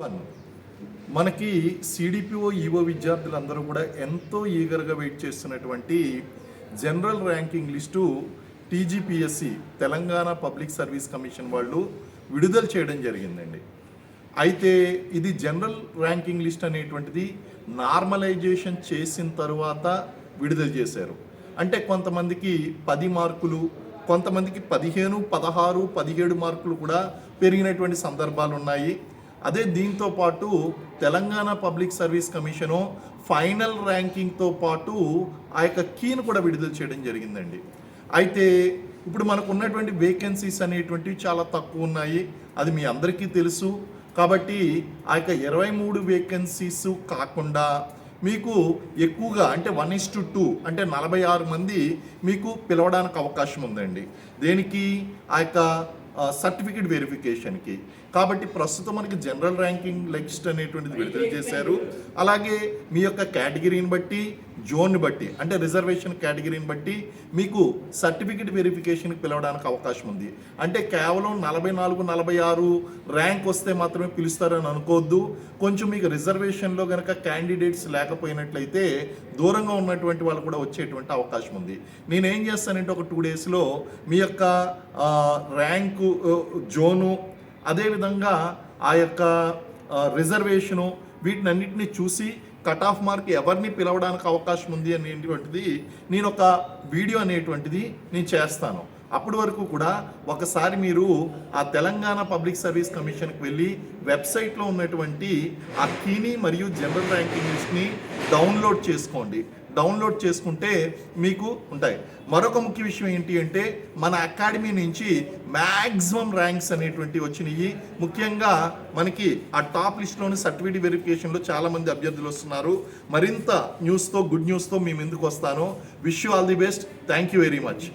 One మనకి CDPO EO విద్యార్థులందరూ కూడా ఎంతో ఈగర్గా వెయిట్ చేస్తున్నటువంటి general ranking list TGPSC Telangana public service commission వాళ్ళు విడుదల చేయడం జరిగిందండి. అయితే ఇది జనరల్ ర్యాంకింగ్ లిస్ట్ అనేటువంటిది నార్మలైజేషన్ చేసిన తరువాత విడుదల చేశారు. అంటే కొంతమందికి పది మార్కులు కొంతమందికి పదిహేను పదహారు పదిహేడు మార్కులు కూడా పెరిగినటువంటి సందర్భాలు ఉన్నాయి అదే దీంతో పాటు Telangana public service commission final ర్యాంకింగ్తో పాటు ఆ యొక్క కీని కూడా విడుదల చేయడం జరిగిందండి. అయితే ఇప్పుడు మనకు ఉన్నటువంటి వేకెన్సీస్ అనేటువంటివి చాలా తక్కువ ఉన్నాయి. అది మీ అందరికీ తెలుసు. కాబట్టి ఆ యొక్క ఇరవై మూడు వేకెన్సీస్ కాకుండా మీకు ఎక్కువగా అంటే వన్ ఇస్ టు టూ అంటే నలభై ఆరు మంది మీకు పిలవడానికి అవకాశం ఉందండి. దేనికి? ఆ యొక్క సర్టిఫికేట్ వెరిఫికేషన్కి కాబట్టి ప్రస్తుతం మనకి జనరల్ ర్యాంకింగ్ లిస్ట్ అనేటువంటిది విడుదల చేశారు. అలాగే మీ యొక్క కేటగిరీని బట్టి జోన్ని బట్టి అంటే రిజర్వేషన్ కేటగిరీని బట్టి మీకు సర్టిఫికేట్ వెరిఫికేషన్కి పిలవడానికి అవకాశం ఉంది. అంటే కేవలం నలభై నాలుగు నలభై ఆరు ర్యాంక్ వస్తే మాత్రమే పిలుస్తారని అనుకోవద్దు. కొంచెం మీకు రిజర్వేషన్లో కనుక క్యాండిడేట్స్ లేకపోయినట్లయితే దూరంగా ఉన్నటువంటి వాళ్ళు కూడా వచ్చేటువంటి అవకాశం ఉంది. నేనేం చేస్తానంటే ఒక టూ డేస్లో మీ యొక్క ర్యాంకు జోను అదేవిధంగా ఆ యొక్క రిజర్వేషను వీటినన్నిటిని చూసి కట్ ఆఫ్ మార్క్ ఎవరిని పిలవడానికి అవకాశం ఉంది అనేటువంటిది నేను ఒక వీడియో అనేటువంటిది నేను చేస్తాను. అప్పటి వరకు కూడా ఒకసారి మీరు ఆ తెలంగాణ పబ్లిక్ సర్వీస్ కమిషన్కి వెళ్ళి వెబ్సైట్లో ఉన్నటువంటి ఆ కీని మరియు జనరల్ ర్యాంకింగ్ లిస్ట్ని డౌన్లోడ్ చేసుకోండి. డౌన్లోడ్ చేసుకుంటే మీకు ఉంటాయి. మరొక ముఖ్య విషయం ఏంటి అంటే మన అకాడమీ నుంచి మ్యాక్సిమం ర్యాంక్స్ అనేటువంటివి వచ్చినాయి. ముఖ్యంగా మనకి ఆ టాప్ లిస్ట్లోని సర్టిఫికేట్ వెరిఫికేషన్లో చాలామంది అభ్యర్థులు వస్తున్నారు. మరింత న్యూస్తో గుడ్ న్యూస్తో మేము ఎందుకు వస్తాను. Wish you all the best. Thank you very much.